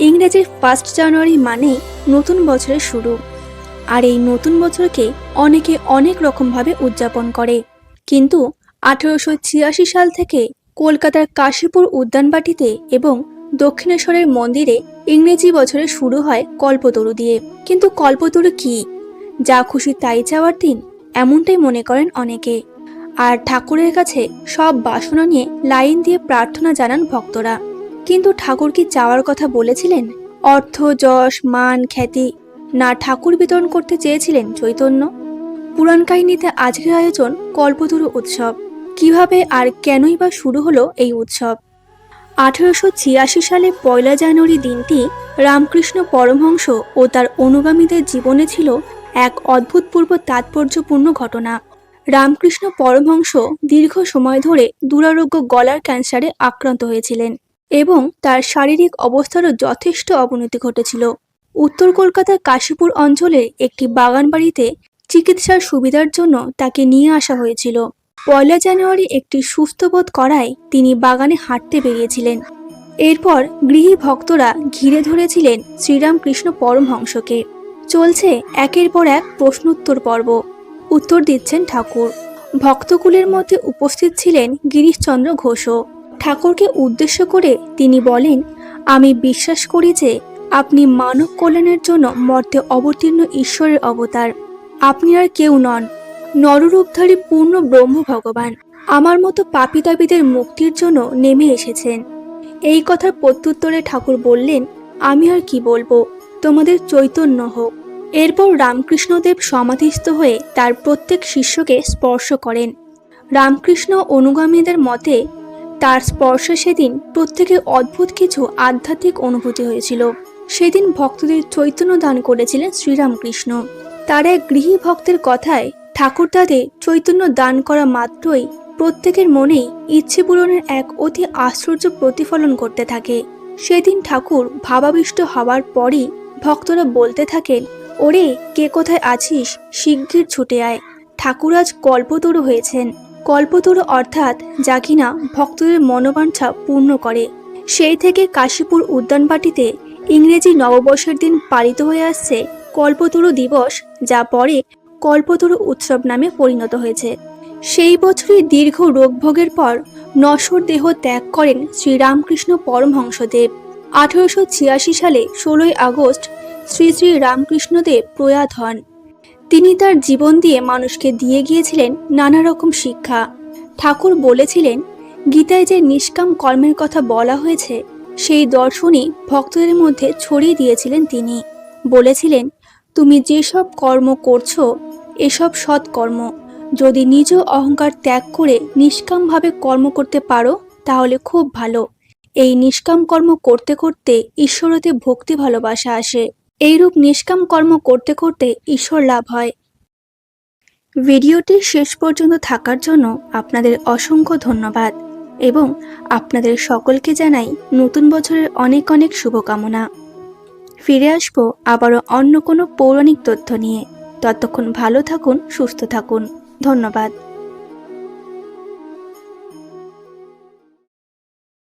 ইংরেজির first January মানেই নতুন বছরের শুরু। আর এই নতুন বছরকে অনেকে অনেক রকমভাবে উদযাপন করে। কিন্তু আঠেরোশো ছিয়াশি সাল থেকে কলকাতার কাশীপুর উদ্যানবাটিতে এবং দক্ষিণেশ্বরের মন্দিরে ইংরেজি বছরের শুরু হয় কল্পতরু দিয়ে। কিন্তু কল্পতরু কি? যা খুশি তাই চাওয়ার দিন এমনটাই মনে করেন অনেকে। আর ঠাকুরের কাছে সব বাসনা নিয়ে লাইন দিয়ে প্রার্থনা জানান ভক্তরা। কিন্তু ঠাকুর কি চাওয়ার কথা বলেছিলেন? অর্থ, যশ, মান, খ্যাতি না ঠাকুর বিতরণ করতে চেয়েছিলেন চৈতন্য? পুরাণ কাহিনীতে আজকের আয়োজন কল্পতরু উৎসব। কীভাবে আর কেনই বা শুরু হলো এই উৎসব? আঠেরোশো ছিয়াশি সালে পয়লা জানুয়ারি দিনটি রামকৃষ্ণ পরমহংস ও তার অনুগামীদের জীবনে ছিল এক অদ্ভুতপূর্ব তাৎপর্যপূর্ণ ঘটনা। রামকৃষ্ণ পরমহংস দীর্ঘ সময় ধরে দুরারোগ্য গলার ক্যান্সারে আক্রান্ত হয়েছিলেন। এবং তার শারীরিক অবস্থারও যথেষ্ট অবনতি ঘটেছিল। উত্তর কলকাতার কাশীপুর অঞ্চলের একটি বাগান বাড়িতে চিকিৎসার সুবিধার জন্য তাকে নিয়ে আসা হয়েছিল। পয়লা জানুয়ারি একটি সুস্থ বোধ করায় তিনি বাগানে হাঁটতে বেরিয়েছিলেন। এরপর গৃহী ভক্তরা ঘিরে ধরেছিলেন শ্রীরামকৃষ্ণ পরমহংসকে। চলছে একের পর এক প্রশ্নোত্তর পর্ব। উত্তর দিচ্ছেন ঠাকুর। ভক্তকুলের মধ্যে উপস্থিত ছিলেন গিরিশচন্দ্র ঘোষও। ঠাকুরকে উদ্দেশ্য করে তিনি বলেন, আমি বিশ্বাস করি যে আপনি মানব কল্যাণের জন্য মর্তে অবতীর্ণ ঈশ্বরের অবতার। আপনি আর কেউ নন। নররূপধারী পূর্ণ ব্রহ্ম ভগবান। আমার মতো পাপী দাবিদের মুক্তির জন্য নেমে এসেছেন। এই কথার প্রত্যুত্তরে ঠাকুর বললেন, আমি আর কি বলব? তোমাদের চৈতন্য হোক। এরপর রামকৃষ্ণদেব সমাধিস্থ হয়ে তার প্রত্যেক শিষ্যকে স্পর্শ করেন। রামকৃষ্ণ অনুগামীদের মতে তার স্পর্শে সেদিন প্রত্যেকের অদ্ভুত কিছু আধ্যাত্মিক অনুভূতি হয়েছিল। সেদিন ভক্তদের চৈতন্য দান করেছিলেন শ্রীরামকৃষ্ণ। তার এক গৃহী ভক্তের কথায় ঠাকুর তাদের চৈতন্য দান করা মাত্রই প্রত্যেকের মনেই ইচ্ছে পূরণের এক অতি আশ্চর্য প্রতিফলন করতে থাকে। সেদিন ঠাকুর ভাবাবিষ্ট হওয়ার পরই ভক্তরা বলতে থাকেন, ওরে, কে কোথায় আছিস? শিগগির ছুটে আয়। ঠাকুর আজ কল্পতরু হয়েছেন। কল্পতরু অর্থাৎ যা কিনা ভক্তদের মনোবাঞ্ছা পূর্ণ করে। সেই থেকে কাশীপুর উদ্যানবাটিতে ইংরেজি নববর্ষের দিন পালিত হয়ে আসছে কল্পতরু দিবস, যা পরে কল্পতরু উৎসব নামে পরিণত হয়েছে। সেই বছরই দীর্ঘ রোগভোগের পর নশ্বর দেহ ত্যাগ করেন শ্রীরামকৃষ্ণ পরমহংসদেব। আঠারোশো ছিয়াশি সালে ষোলোই আগস্ট শ্রী শ্রী রামকৃষ্ণদেব প্রয়াত হন। তিনি তার জীবন দিয়ে মানুষকে দিয়ে গিয়েছিলেন নানা রকম শিক্ষা। ঠাকুর বলেছিলেন, গীতায় যে নিষ্কাম কর্মের কথা বলা হয়েছে, সেই দর্শনই ভক্তদের মধ্যে ছড়িয়ে দিয়েছিলেন তিনি। বলেছিলেন, তুমি যেসব কর্ম করছ, এসব সৎকর্ম। যদি নিজ অহংকার ত্যাগ করে নিষ্কামভাবে কর্ম করতে পারো, তাহলে খুব ভালো। এই নিষ্কাম কর্ম করতে করতে ঈশ্বরতে ভক্তি ভালোবাসা আসে। এইরূপ নিষ্কাম কর্ম করতে করতে ঈশ্বর লাভ হয়। ভিডিওটি শেষ পর্যন্ত থাকার জন্য আপনাদের অসংখ্য ধন্যবাদ এবং আপনাদের সকলকে জানাই নতুন বছরের অনেক অনেক শুভকামনা। ফিরে আসব আবারও অন্য কোনো পৌরাণিক তথ্য নিয়ে। ততক্ষণ ভালো থাকুন, সুস্থ থাকুন। ধন্যবাদ।